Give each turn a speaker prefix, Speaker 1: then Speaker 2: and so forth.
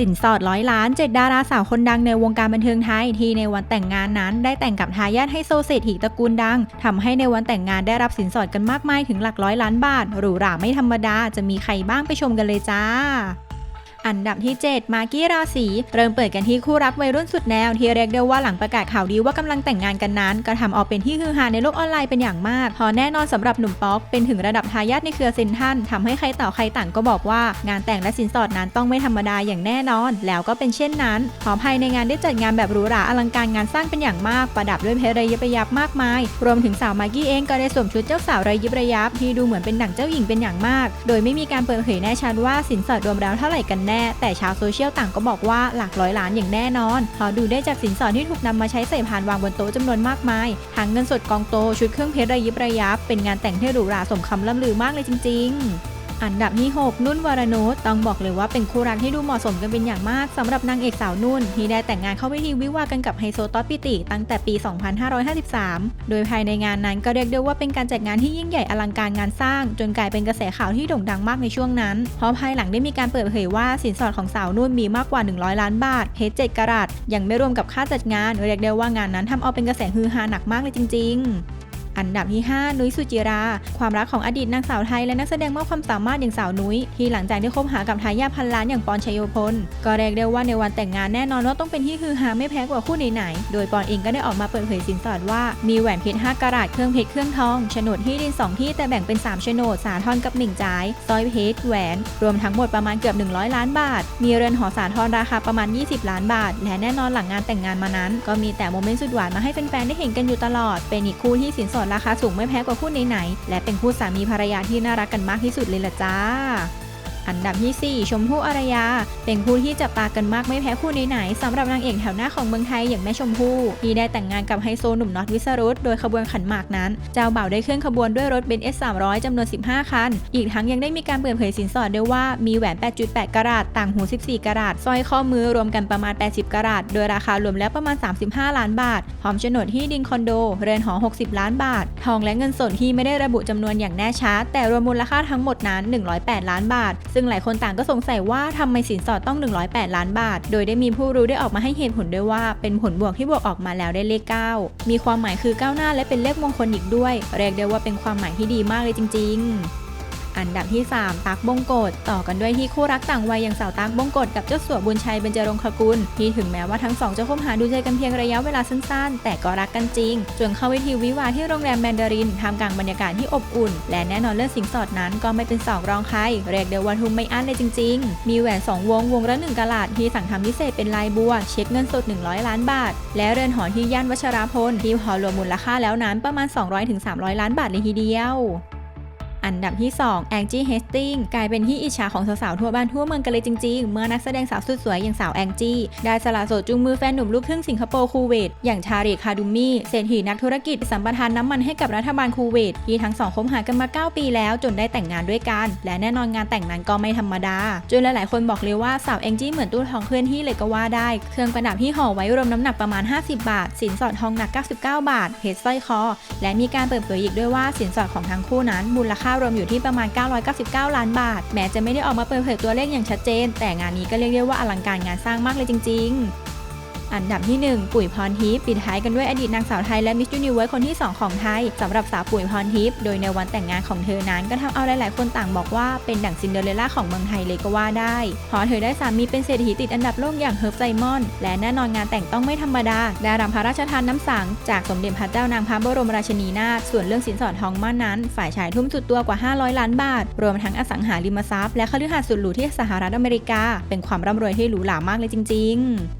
Speaker 1: สินสอดร้อยล้านเจ็ดดาราสาวคนดังในวงการบันเทิงไทยที่ในวันแต่งงานนั้น ได้แต่งกับทายาทให้โซเศรษฐีตระกูลดังทำให้ในวันแต่งงานได้รับสินสอดกันมากมายถึงหลักร้อยล้านบาทหรูหราไม่ธรรมดาจะมีใครบ้างไปชมกันเลยจ้า อันดับที่ 7 มากกี้ราศีเริ่มเปิดกันที่คู่รักวัยรุ่นสุดแนว ที่เรียกได้ว่าหลังประกาศข่าวดีว่ากำลังแต่งงานกันนั้น ก็ทำเอาเป็นที่ฮือฮาในโลกออนไลน์เป็นอย่างมาก พอแน่นอนสำหรับหนุ่มป๊อกเป็นถึงระดับทายาทในเครือเซนทันทำให้ใครต่อใครต่างก็บอกว่า งานแต่งและสินสอดนั้นต้องไม่ธรรมดาอย่างแน่นอน แล้วก็เป็นเช่นนั้นพร้อมภายในงานได้จัดงานแบบหรูหราอลังการงานสร้างเป็นอย่างมาก ประดับด้วยเพชรรยิบระยับมากมาย รวมถึงสาวมากกี้เองก็ได้สวมชุดเจ้าสาวระยิบระยับที่ดูเหมือนเป็นหนังเจ้าหญิงเป็นอย่างมาก โดยไม่มีการเปิดเผยแน่ชัดว่าสินสอดรวมแล้วเท่าไหร่กันแน่ แต่ชาวโซเชียลต่างก็บอกว่าหลักร้อยล้านอย่างแน่นอนเพอดูได้จากสินสอดที่ถูกนำมาใช้ใส่พานวางบนโต๊ะจำนวนมากมายทางเงินสดกองโตชุดเครื่องเพชรระยิบระยับ เป็นงานแต่งที่หรูหราสมคำล่ำลือมากเลยจริง ๆ อันดับที่ 6 นุ่นวรนุชต้องบอกเลยว่าเป็นคู่รักที่ดูเหมาะสมกันเป็นอย่างมากสำหรับนางเอกสาวนุ่น ที่ได้แต่งงานเข้าพิธีวิวากันกับไฮโซต๊อตปิติตั้งแต่ปี 2553 โดยภายในงานนั้นก็เรียกได้ว่าเป็นการจัดงานที่ยิ่งใหญ่อลังการงานสร้าง จนกลายเป็นกระแสข่าวที่โด่งดังมากในช่วงนั้น เพราะภายหลังได้มีการเปิดเผยว่าสินสอดของสาวนุ่นมีมากกว่า 100 ล้านบาทเพชร7กะรัตยังไม่รวมกับค่าจัดงานเรียกได้ว่างานนั้นทำเอาเป็นกระแสฮือฮาหนักมากเลยจริง ๆ อันดับที่ 5 นุ้ยสุจิรา ความรักของอดีตนางสาวไทยและนักแสดงมากความสามารถอย่างสาวนุ้ย ที่หลังจากที่คบหากับทายาทพันล้านอย่างปอนชัยโยพล ก็เรียกได้ว่าในวันแต่งงานแน่นอนว่าต้องเป็นที่ฮือฮาไม่แพ้กว่าคู่ไหนๆ โดยปอนเองก็ได้ออกมาเปิดเผยสินสอดว่า มีแหวนเพชร5กะรัตเครื่องเพชรเครื่องทองโฉนดที่ดิน 2 ที่แต่แบ่งเป็น3โฉนดสาทรกับหมิ่งจ่ายสร้อยเพชรแหวน รวมทั้งหมดประมาณเกือบ 100 ล้านบาท มีเรือนหอสาทรราคาประมาณ 20 ล้านบาท และแน่นอนหลังงานแต่งงานมานั้น ก็มีแต่โมเมนต์สุดหวานมาให้แฟนๆได้เห็นกันอยู่ตลอด เป็นอีกคู่ที่สินสอดราคาสูงไม่แพ้กว่าคู่ไหนๆและเป็นคู่สามีภรรยาที่น่ารักกันมากที่สุดเลยล่ะจ้า อันดับที่ 4 ชมพู่อารยา เป็นคู่ที่จับตากันมากไม่แพ้คู่ไหนๆสำหรับนางเอกแถวหน้าของเมืองไทยอย่างแม่ชมพู่ที่ได้แต่งงานกับไฮโซหนุ่มน็อตวิสรุตโดยขบวนขันหมากนั้น เจ้าบ่าวได้เคลื่อนขบวนด้วยรถเบนซ์ S300 จำนวน 15 คัน อีกทั้งยังได้มีการเปิดเผยสินสอดด้วยว่ามีแหวน 8.8 กะรัตต่างหู 14 กะรัตสร้อยข้อมือรวมกันประมาณ 80 กะรัตโดยราคารวมแล้วประมาณ 35 ล้านบาทพร้อมโฉนดที่ดินคอนโด เรือนหอ 60 ล้านบาท ทองและเงินสดที่ไม่ได้ระบุจำนวนอย่างแน่ชัดแต่รวมมูลค่าทั้งหมดนั้น 108 ล้านบาทซึ่งจึงหลายคนต่างก็สงสัยว่าทำไมสินสอดต้อง 108 ล้านบาท โดยได้มีผู้รู้ได้ออกมาให้เหตุผลด้วยว่าเป็นผลบวกที่บวกออกมาแล้วได้เลข 9 มีความหมายคือก้าวหน้าและเป็นเลขมงคลอีกด้วย เรียกได้ว่าเป็นความหมายที่ดีมากเลยจริง ๆ อันดับที่ 3 ตักบงกฎต่อกันด้วยที่คู่รักต่างวัยอย่างสาวตักบงกฎกับเจ้าสัวบุญชัยเบญจรงคกุลที่ถึงแม้ว่าทั้งสองจะคบหาดูใจกันเพียงระยะเวลาสั้นๆ แต่ก็รักกันจริง จนเข้าพิธีวิวาที่โรงแรมแมนดารินทำกลางบรรยากาศที่อบอุ่น และแน่นอนเรื่องสินสอดนั้นก็ไม่เป็นสองรองใครเรียกเดียวว่าทุ่มไม่อั้นเลยจริง ๆ มีแหวน 2 วงวงละ1กะลัดที่สั่งทำพิเศษเป็นลายบัว เช็คเงินสด 100 ล้านบาท และเรือนหอที่ย่านวัชราพลที่พอรวมมูลค่าแล้วนั้นประมาณ 200-300 ล้านบาทเลยทีเดียว อันดับที่ 2 แองจี้เฮสติงกลายเป็นที่อิจฉาของสาวๆทั่วบ้านทั่วเมืองกันเลยจริงๆ เมื่อนักแสดงสาวสุดสวยอย่างสาวแองจี้ ได้สละโสดจูงมือแฟนหนุ่มลูกครึ่งสิงคโปร์คูเวตอย่างชาริคาดุมี่เศรษฐีนักธุรกิจสัมปทานน้ำมันให้กับรัฐบาลคูเวตที่ทั้งสองคบหากันมา 9 ปีแล้วจนได้แต่งงานด้วยกัน และแน่นอนงานแต่งนั้นก็ไม่ธรรมดา จนหลายๆคนบอกเลยว่าสาวแองจี้เหมือนตู้ทองเคลื่อนที่เลยก็ว่าได้ เครื่องประดับที่ห่อไว้รวมน้ำหนักประมาณ 50 บาท สินสอดทองหนัก 99 บาทเพชรสร้อยคอ และมีการเปิดเผยอีกด้วยว่าสินสอดของทั้งคู่นั้นมูลค่ารวมอยู่ที่ประมาณ 999 ล้านบาท แม้จะไม่ได้ออกมาเปิดเผยตัวเลขอย่างชัดเจน แต่งานนี้ก็เรียกได้ว่าอลังการงานสร้างมากเลยจริง ๆ อันดับที่ 1 ปุ๋ยพรทิพย์ปิดท้ายกันด้วยอดีตนางสาวไทยและมิส s u นิเวิร์สคนที่ 2 ของไทยสำหรับสาวปุ๋ยพรทิพย์โดยในวันแต่งงานของเธอนั้นก็ทำเอาหลายๆ คนต่างบอกว่าเป็นดั่งซินเดอเรลล่าของเมืองไทยเลยก็ว่าได้เพราะเธอได้สามีเป็นเศรษฐีติดอันดับโลกอย่างเฮิร์บไซมอน และแน่นอนงานแต่งต้องไม่ธรรมดาได้รับพระราชทานน้ำสัง จากสมเด็จพระเจ้านางพระบรมราชินีนาถส่วนเรื่องสินสอดทองมั่นนั้น ฝ่ายชายทุ่มสุดตัวกว่า 500 ล้านบาท รวมทั้งอสังหาริมทรัพย์และคฤหาสน์สุดหรูที่สหรัฐอเมริกา เป็นความร่ำรวยที่หรูหรามากเลยจริง ๆ